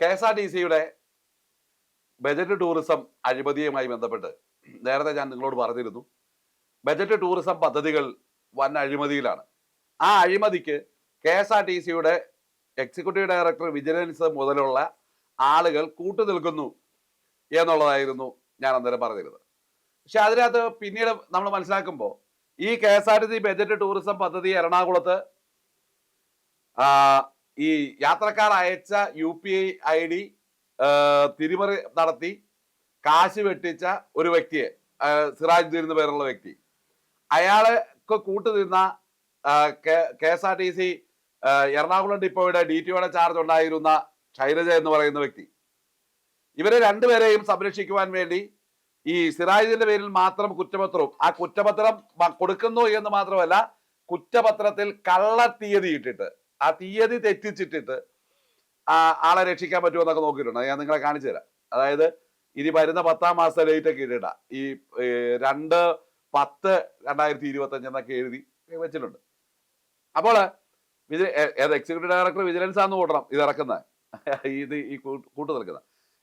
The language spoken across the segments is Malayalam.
കെ എസ് ആർ ടി സിയുടെ ബജറ്റ് ടൂറിസം അഴിമതിയുമായി ബന്ധപ്പെട്ട് നേരത്തെ ഞാൻ നിങ്ങളോട് പറഞ്ഞിരുന്നു. ബജറ്റ് ടൂറിസം പദ്ധതികൾ വൻ അഴിമതിയിലാണ്. ആ അഴിമതിക്ക് കെ എസ് ആർ ടി സിയുടെ എക്സിക്യൂട്ടീവ് ഡയറക്ടർ വിജിലൻസ് മുതലുള്ള ആളുകൾ കൂട്ടു നിൽക്കുന്നു എന്നുള്ളതായിരുന്നു ഞാൻ അന്നേരം പറഞ്ഞിരുന്നത്. പക്ഷെ അതിനകത്ത് പിന്നീട് നമ്മൾ മനസ്സിലാക്കുമ്പോൾ ഈ K S R T C budget tourism പദ്ധതി എറണാകുളത്ത് ഈ യാത്രക്കാർ അയച്ച U P I I D തിരിമറി നടത്തി കാശ് വെട്ടിച്ച ഒരു വ്യക്തിയെ സിറാജ് എന്ന് പേരുള്ള വ്യക്തി. അയാൾക്ക് കൂട്ടുനിന്ന K S R T C Ernakulam ഡിപ്പോയുടെ D ടിയുടെ ചാർജ് ഉണ്ടായിരുന്ന ശൈലജ എന്ന് പറയുന്ന വ്യക്തി. ഇവരെ രണ്ടുപേരെയും സംരക്ഷിക്കുവാൻ വേണ്ടി ഈ സിറാജിന്റെ പേരിൽ മാത്രം കുറ്റപത്രവും ആ കുറ്റപത്രം കൊടുക്കുന്നു എന്ന് മാത്രമല്ല കുറ്റപത്രത്തിൽ കള്ള തീയതി ഇട്ടിട്ട്. ആ തീയതി തെറ്റിച്ചിട്ടിട്ട് ആ ആളെ രക്ഷിക്കാൻ പറ്റുമോ എന്നൊക്കെ നോക്കിയിട്ടുണ്ട്. ഞാൻ നിങ്ങളെ കാണിച്ചു തരാം. അതായത് ഇനി വരുന്ന പത്താം മാസത്തെ ഡേറ്റ് ഒക്കെ ഇട്ടിട്ട ഈ രണ്ട് പത്ത് രണ്ടായിരത്തി ഇരുപത്തി അഞ്ച് എന്നൊക്കെ എഴുതി വെച്ചിട്ടുണ്ട്. അപ്പോൾ ഏ- ഏത് എക്സിക്യൂട്ടീവ് ഡയറക്ടർ വിജിലൻസ് ആണെന്ന് കൂട്ടണം ഇത് ഇറക്കുന്ന. ഇത് ഈ കൂട്ടു നിൽക്കുന്ന.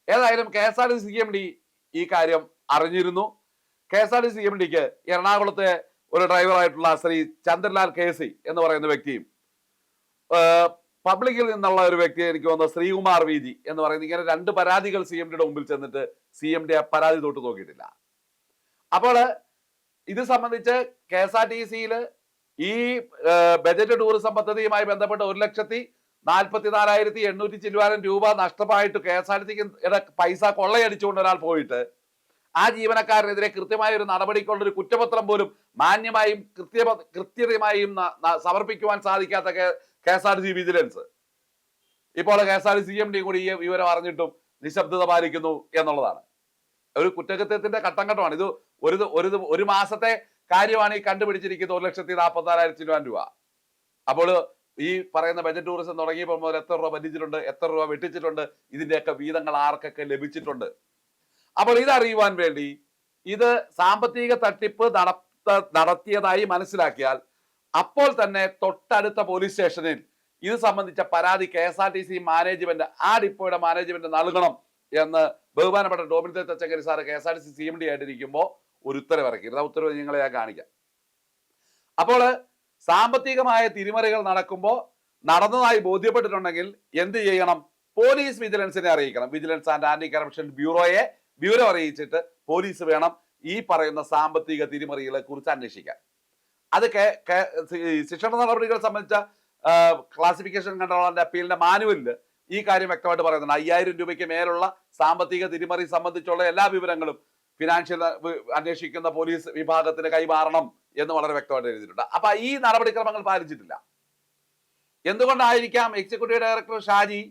ഏതായാലും K S R T C M D ഈ കാര്യം അറിഞ്ഞിരുന്നു. K S R T C M ഡിക്ക് എറണാകുളത്തെ ഒരു ഡ്രൈവറായിട്ടുള്ള ശ്രീ ചന്ദ്രലാൽ കെ സി എന്ന് പറയുന്ന വ്യക്തിയും പബ്ലിക്കിൽ നിന്നുള്ള ഒരു വ്യക്തി എനിക്ക് വന്ന ശ്രീകുമാർ വി ജി എന്ന് പറയുന്നത് ഇങ്ങനെ രണ്ട് പരാതികൾ സി എം ഡിയുടെ മുമ്പിൽ ചെന്നിട്ട് സി എം ഡി പരാതി തൊട്ട് നോക്കിയിട്ടില്ല. അപ്പോൾ ഇത് സംബന്ധിച്ച് കെ എസ് ആർ ടി സിയിൽ ഈ ബജറ്റ് ടൂറിസം പദ്ധതിയുമായി ബന്ധപ്പെട്ട് ഒരു ലക്ഷത്തി നാൽപ്പത്തി നാലായിരത്തി എണ്ണൂറ്റി ചില്ലുവാനം രൂപ നഷ്ടമായിട്ട് കെ എസ് ആർ ടി സിക്ക് പൈസ കൊള്ളയടിച്ചുകൊണ്ട് ഒരാൾ പോയിട്ട് ആ ജീവനക്കാരനെതിരെ കൃത്യമായ ഒരു നടപടിക്കുള്ള ഒരു കുറ്റപത്രം പോലും മാന്യമായും കൃത്യ കൃത്യതയുമായും സമർപ്പിക്കുവാൻ സാധിക്കാത്ത K S R T C vigilance. ഇപ്പോൾ K S R T C M D കൂടി ഈ വിവരം അറിഞ്ഞിട്ടും നിശബ്ദത പാലിക്കുന്നു എന്നുള്ളതാണ്. ഒരു കുറ്റകൃത്യത്തിന്റെ ഘട്ടം ഘട്ടമാണ് ഇത് ഒരു ഒരു ഒരു മാസത്തെ കാര്യമാണ് ഈ കണ്ടുപിടിച്ചിരിക്കുന്നത് ഒരു ലക്ഷത്തി നാൽപ്പത്തി നാലായിരത്തി രൂപ. അപ്പോൾ ഈ പറയുന്ന ബജറ്റ് ടൂറിസം തുടങ്ങിയപ്പോൾ മുതൽ എത്ര രൂപ പറ്റിച്ചിട്ടുണ്ട് എത്ര രൂപ വെട്ടിച്ചിട്ടുണ്ട് ഇതിന്റെയൊക്കെ വീതങ്ങൾ ആർക്കൊക്കെ ലഭിച്ചിട്ടുണ്ട്. അപ്പോൾ ഇതറിയുവാൻ വേണ്ടി ഇത് സാമ്പത്തിക തട്ടിപ്പ് നടത്ത നടത്തിയതായി മനസ്സിലാക്കിയാൽ അപ്പോൾ തന്നെ തൊട്ടടുത്ത പോലീസ് സ്റ്റേഷനിൽ ഇത് സംബന്ധിച്ച പരാതി K S R T C management ആ ഡിപ്പോയുടെ മാനേജ്മെന്റ് നൽകണം എന്ന് ബഹുമാനപ്പെട്ട Tomin Thachankary sir K S R T C C M D ആയിട്ടിരിക്കുമ്പോൾ ഒരു ഉത്തരവ് ഇറക്കി. ആ ഉത്തരവ് നിങ്ങളെ ഞാൻ കാണിക്കാം. അപ്പോൾ സാമ്പത്തികമായ തിരിമറികൾ നടക്കുമ്പോൾ നടന്നതായി ബോധ്യപ്പെട്ടിട്ടുണ്ടെങ്കിൽ എന്ത് ചെയ്യണം? പോലീസ് വിജിലൻസിനെ അറിയിക്കണം. വിജിലൻസ് ആൻഡ് ആന്റി കറപ്ഷൻ ബ്യൂറോയെ ബ്യൂറോ അറിയിച്ചിട്ട് പോലീസ് വേണം ഈ പറയുന്ന സാമ്പത്തിക തിരിമറികളെ കുറിച്ച് അന്വേഷിക്കാൻ. അത് ശിക്ഷണ നടപടികൾ സംബന്ധിച്ച ക്ലാസിഫിക്കേഷൻ കൺട്രോളിന്റെ അപ്പീലിന്റെ മാനുവലിൽ ഈ കാര്യം വ്യക്തമായിട്ട് പറയുന്നുണ്ട്. അയ്യായിരം രൂപയ്ക്ക് മേലുള്ള സാമ്പത്തിക തിരിമറി സംബന്ധിച്ചുള്ള എല്ലാ വിവരങ്ങളും ഫിനാൻഷ്യൽ അന്വേഷിക്കുന്ന പോലീസ് വിഭാഗത്തിന് കൈമാറണം എന്ന് വളരെ വ്യക്തമായിട്ട് എഴുതിയിട്ടുണ്ട്. അപ്പൊ ഈ നടപടിക്രമങ്ങൾ പാലിച്ചിട്ടില്ല. എന്തുകൊണ്ടായിരിക്കാം എക്സിക്യൂട്ടീവ് ഡയറക്ടർ ഷാജി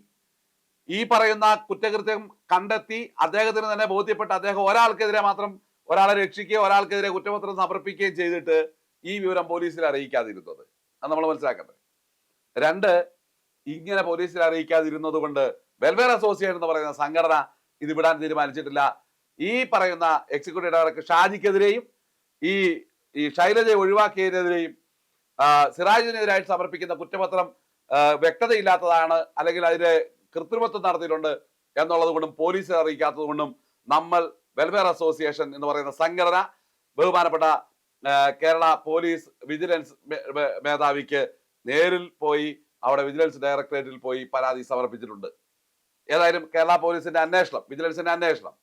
ഈ പറയുന്ന കുറ്റകൃത്യം കണ്ടെത്തി അദ്ദേഹത്തിന് തന്നെ ബോധ്യപ്പെട്ട് അദ്ദേഹം ഒരാൾക്കെതിരെ മാത്രം ഒരാളെ രക്ഷിക്കുകയോ ഒരാൾക്കെതിരെ കുറ്റപത്രം സമർപ്പിക്കുകയും ചെയ്തിട്ട് ഈ വിവരം പോലീസിൽ അറിയിക്കാതിരുന്നത്. അത് നമ്മൾ മനസ്സിലാക്കട്ടെ. രണ്ട് ഇങ്ങനെ പോലീസിൽ അറിയിക്കാതിരുന്നത് കൊണ്ട് വെൽഫെയർ അസോസിയേഷൻ എന്ന് പറയുന്ന സംഘടന ഇത് വിടാൻ തീരുമാനിച്ചിട്ടില്ല. ഈ പറയുന്ന എക്സിക്യൂട്ടീവ് ഡയറക്ടർ ഷാജിക്കെതിരെയും ഈ ഈ ശൈലജയെ ഒഴിവാക്കിയതിനെതിരെയും സിറാജിനെതിരായിട്ട് സമർപ്പിക്കുന്ന കുറ്റപത്രം വ്യക്തതയില്ലാത്തതാണ് അല്ലെങ്കിൽ അതിന് കൃത്രിമത്വം നടത്തിയിട്ടുണ്ട് എന്നുള്ളത് കൊണ്ടും പോലീസിനെ അറിയിക്കാത്തത് കൊണ്ടും നമ്മൾ വെൽഫെയർ അസോസിയേഷൻ എന്ന് പറയുന്ന സംഘടന ബഹുമാനപ്പെട്ട കേരള പോലീസ് വിജിലൻസ് മേധാവിക്ക് നേരിൽ പോയി അവിടെ വിജിലൻസ് ഡയറക്ടറേറ്റിൽ പോയി പരാതി സമർപ്പിച്ചിട്ടുണ്ട്. ഏതായാലും കേരള പോലീസിന്റെ അന്വേഷണം വിജിലൻസിന്റെ അന്വേഷണം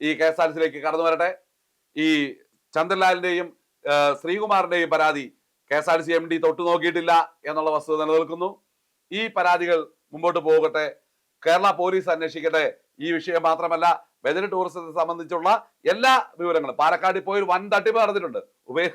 ഈ കെ എസ് ആർ സിയിലേക്ക് കടന്നു വരട്ടെ. ഈ ചന്ദ്രലാലിന്റെയും ശ്രീകുമാറിന്റെയും പരാതി K S R C M D തൊട്ടു നോക്കിയിട്ടില്ല എന്നുള്ള വസ്തുത നിലനിൽക്കുന്നു. ഈ പരാതികൾ മുമ്പോട്ട് പോകട്ടെ. കേരള പോലീസ് അന്വേഷിക്കട്ടെ. ഈ വിഷയം മാത്രമല്ല ബജറ്റ് ടൂറിസത്തെ സംബന്ധിച്ചുള്ള എല്ലാ വിവരങ്ങളും. പാലക്കാട് ഇപ്പോൾ വൻ തട്ടിപ്പ് നടന്നിട്ടുണ്ട്. ഉപേ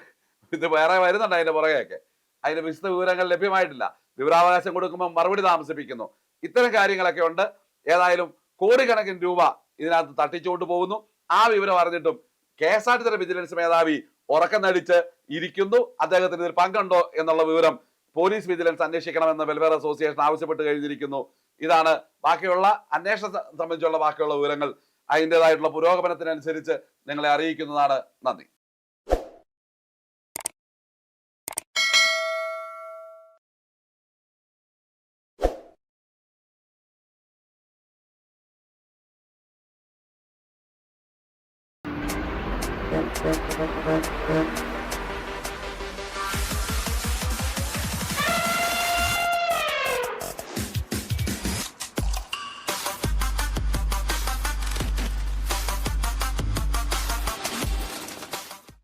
ഇത് വേറെ വരുന്നുണ്ട് അതിന്റെ പുറകെയൊക്കെ. അതിന്റെ വിശദ വിവരങ്ങൾ ലഭ്യമായിട്ടില്ല. വിവരാവകാശം കൊടുക്കുമ്പോൾ മറുപടി താമസിപ്പിക്കുന്നു. ഇത്തരം കാര്യങ്ങളൊക്കെ ഉണ്ട്. ഏതായാലും കോടിക്കണക്കിന് രൂപ ഇതിനകത്ത് തട്ടിച്ചുകൊണ്ട് പോകുന്നു. ആ വിവരം അറിഞ്ഞിട്ടും K S R T C vigilance മേധാവി ഉറക്കം നടിച്ച് ഇരിക്കുന്നു. അദ്ദേഹത്തിന് ഇതിൽ പങ്കുണ്ടോ എന്നുള്ള വിവരം പോലീസ് വിജിലൻസ് അന്വേഷിക്കണമെന്ന് വെൽഫെയർ അസോസിയേഷൻ ആവശ്യപ്പെട്ട് കഴിഞ്ഞിരിക്കുന്നു. ഇതാണ് ബാക്കിയുള്ള അന്വേഷണം സംബന്ധിച്ചുള്ള ബാക്കിയുള്ള വിവരങ്ങൾ അതിന്റെതായിട്ടുള്ള പുരോഗമനത്തിനനുസരിച്ച് നിങ്ങളെ അറിയിക്കുന്നതാണ് നന്ദി Thank you.